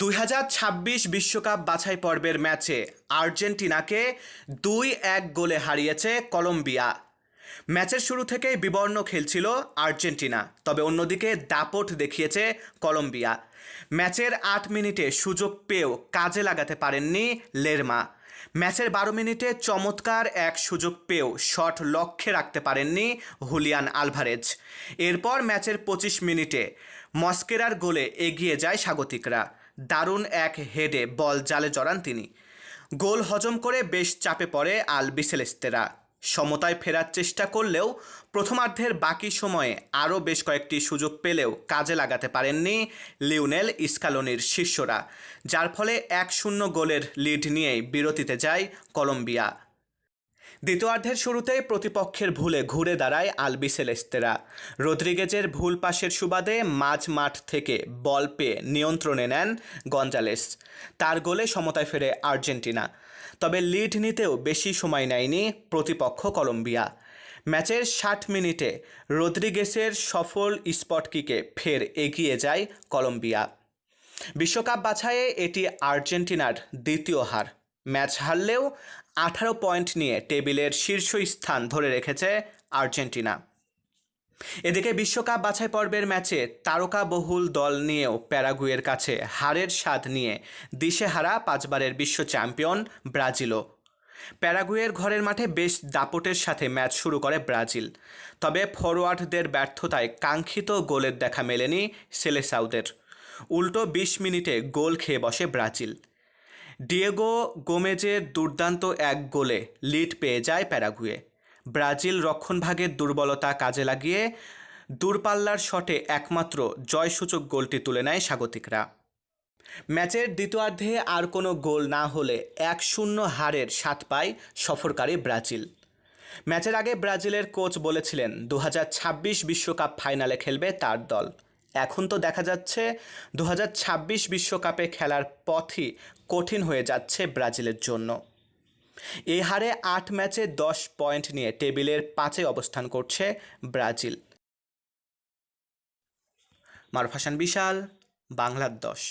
দুই বিশ্বকাপ বাছাই পর্বের ম্যাচে আর্জেন্টিনাকে দুই এক গোলে হারিয়েছে কলম্বিয়া। ম্যাচের শুরু থেকেই বিবর্ণ খেলছিল আর্জেন্টিনা, তবে অন্যদিকে দাপট দেখিয়েছে কলম্বিয়া। ম্যাচের আট মিনিটে সুযোগ পেয়েও কাজে লাগাতে পারেননি লেরমা। ম্যাচের বারো মিনিটে চমৎকার এক সুযোগ পেয়েও শট লক্ষ্যে রাখতে পারেননি হুলিয়ান আলভারেজ। এরপর ম্যাচের পঁচিশ মিনিটে মস্কেরার গোলে এগিয়ে যায় স্বাগতিকরা। দারুণ এক হেডে বল জালে জড়ান তিনি। গোল হজম করে বেশ চাপে পড়ে আল বিসেলেস্তেরা। সমতায় ফেরার চেষ্টা করলেও প্রথমার্ধের বাকি সময়ে আরও বেশ কয়েকটি সুযোগ পেলেও কাজে লাগাতে পারেননি লিওনেল ইস্কালোনির শিষ্যরা, যার ফলে এক শূন্য গোলের লিড নিয়েই বিরতিতে যায় কলম্বিয়া। দ্বিতীয়ার্ধের শুরুতেই প্রতিপক্ষের ভুলে ঘুরে দাঁড়ায় আলবিসেলেস্তেরা রদ্রিগেজের ভুল পাশের সুবাদে মাঝ মাঠ থেকে বল পেয়ে নিয়ন্ত্রণে নেন গঞ্জালেস। তার গোলে সমতায় ফেরে আর্জেন্টিনা। তবে লিড নিতেও বেশি সময় নেয়নি প্রতিপক্ষ কলম্বিয়া। ম্যাচের ষাট মিনিটে রদ্রিগেসের সফল স্পট কিকে ফের এগিয়ে যায় কলম্বিয়া। বিশ্বকাপ বাছাইয়ে এটি আর্জেন্টিনার দ্বিতীয় হার। ম্যাচ হারলেও আঠারো পয়েন্ট নিয়ে টেবিলের শীর্ষ স্থান ধরে রেখেছে আর্জেন্টিনা। এদিকে বিশ্বকাপ বাছাই পর্বের ম্যাচে তারকা বহুল দল নিয়েও প্যারাগুয়ের কাছে হারের স্বাদ নিয়ে দিশেহারা পাঁচবারের বিশ্ব চ্যাম্পিয়ন ব্রাজিলও। প্যারাগুয়ের ঘরের মাঠে বেশ দাপটের সাথে ম্যাচ শুরু করে ব্রাজিল। তবে ফরোয়ার্ডদের ব্যর্থতায় কাঙ্ক্ষিত গোলের দেখা মেলেনি সেলেসাউদের। উল্টো বিশ মিনিটে গোল খেয়ে বসে ব্রাজিল। ডিয়েগো গোমেজের দুর্দান্ত এক গোলে লিড পেয়ে যায় প্যারাগুয়ে। ব্রাজিল রক্ষণভাগের দুর্বলতা কাজে লাগিয়ে দূরপাল্লার শটে একমাত্র জয়সূচক গোলটি তুলে নেয় স্বাগতিকরা। ম্যাচের দ্বিতীয়ার্ধে আর কোনো গোল না হলে এক শূন্য হারের স্বাদ পায় সফরকারী ব্রাজিল। ম্যাচের আগে ব্রাজিলের কোচ বলেছিলেন, দু বিশ্বকাপ ফাইনালে খেলবে তার দল। এখন তো দেখা যাচ্ছে দু বিশ্বকাপে খেলার পথই কঠিন হয়ে যাচ্ছে ব্রাজিলের জন্য। এই হারে আট ম্যাচে দশ পয়েন্ট নিয়ে টেবিলের পাঁচে অবস্থান করছে ব্রাজিল। মারফাসান বিশাল বাংলার দশ